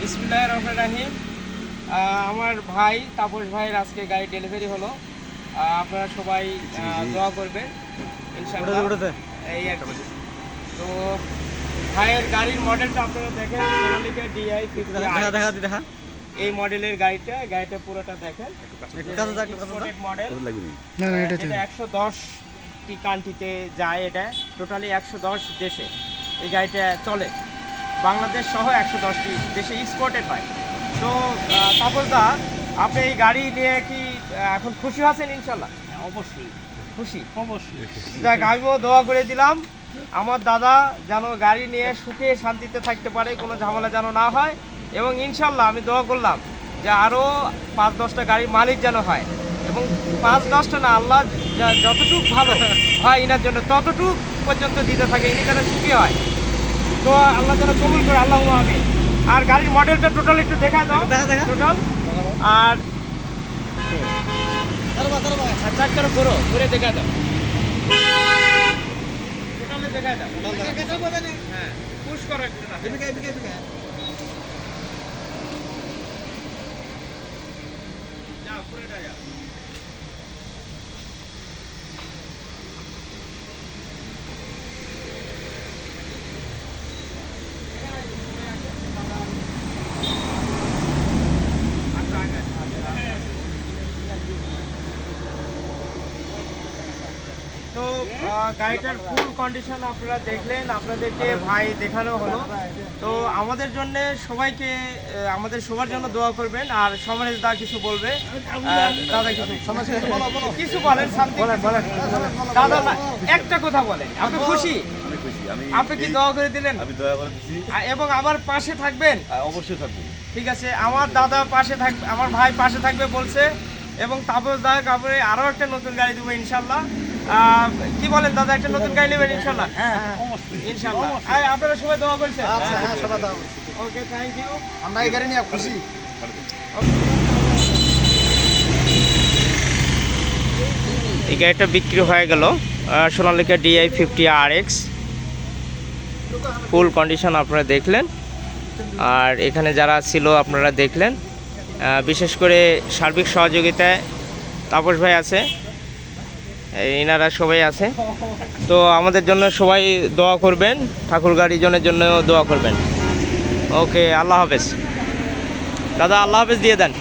বিসমুল্লাহ রহমান রাহিম। আমার ভাই তাপস ভাইয়ের আজকে গাড়ি ডেলিভারি হলো। আপনারা সবাই দোয়া করবেন এই তো ভাইয়ের গাড়ির মডেলটা আপনারা দেখেন সোনালিকা ডিআই দেখা এই মডেলের গাড়িটা গাড়িটা পুরোটা দেখেন। মডেল না না এটা এটা একশো দশটি কান্ট্রিতে যায় এটা। টোটালি একশো দশ দেশে। এই গাড়িটা চলে। বাংলাদেশ সহ একশো দশটি দেশে এক্সপোর্টেড হয় তো তাপস দা আপনি এই গাড়ি নিয়ে কি এখন খুশি আছেন ইনশাল্লাহ? অবশ্যই। খুশি? অবশ্যই। দেখ আমিও দোয়া করে দিলাম। আমার দাদা যেন গাড়ি নিয়ে সুখে শান্তিতে থাকতে পারে কোনো ঝামেলা যেন না হয়। এবং ইনশাল্লাহ আমি দোয়া করলাম যে আরও পাঁচ দশটা গাড়ির মালিক যেন হয়। এবং পাঁচ দশটা না আল্লাহ যতটুক ভালো হয় ইনার জন্য ততটুক পর্যন্ত দিতে থাকে ইনি যেন সুখী হয়। তো আল্লাহ যেন কবুল করে আল্লাহ আমি আর গাড়ির মডেলটা টোটাল একটু দেখা দাও। টোটাল আর চারটারও করো করে দেখা দাও। টোটালে দেখা দাও। হ্যাঁ পুশ করো একটু। যাও, পুরোটা যাও। গাড়িটার ফুল কন্ডিশন আপনারা দেখলেন আপনাদেরকে ভাই দেখানো হলো। তো আমাদের জন্য সবাইকে আমাদের সবার জন্য দোয়া করবেন আর সমানের দা কিছু বলবে। দাদা কিছু কিছু বলেন দাদা একটা কথা বলেন। আপনি খুশি? খুশি। আপনি কি দোয়া করে দিলেন? আমি দয়া করে দিচ্ছি এবং আমার পাশে থাকবেন? অবশ্যই থাকব। ঠিক আছে আমার দাদা পাশে থাকবে আমার ভাই পাশে থাকবে বলছে। এবং তাপস দা কাপড়ে আরও একটা নতুন গাড়ি দেবো ইনশাল্লাহ। কি বলেন দাদা একটা নতুন গাড়ি নেবেন ইনশাল্লাহ? হ্যাঁ ইনশাল্লাহ। আয়, আপনারা সবাই দোয়া করছেন। আচ্ছা হ্যাঁ সবাই দাও ওকে থ্যাংক ইউ আমরা এই গাড়ি নিয়ে খুশি। এই গাড়িটা বিক্রি হয়ে গেল Sonalika DI fifty R X. Full condition আপনারা দেখলেন। আর এখানে যারা ছিল আপনারা দেখলেন। বিশেষ করে সার্বিক সহযোগিতায় তাপস ভাই আছে। এনারা সবাই আছে। তো আমাদের জন্য সবাই দোয়া করবেন, ঠাকুর গাড়িজনের জন্য দোয়া করবেন। ওকে, আল্লাহ হাফেজ। দাদা, আল্লাহ হাফেজ দিয়ে দেন।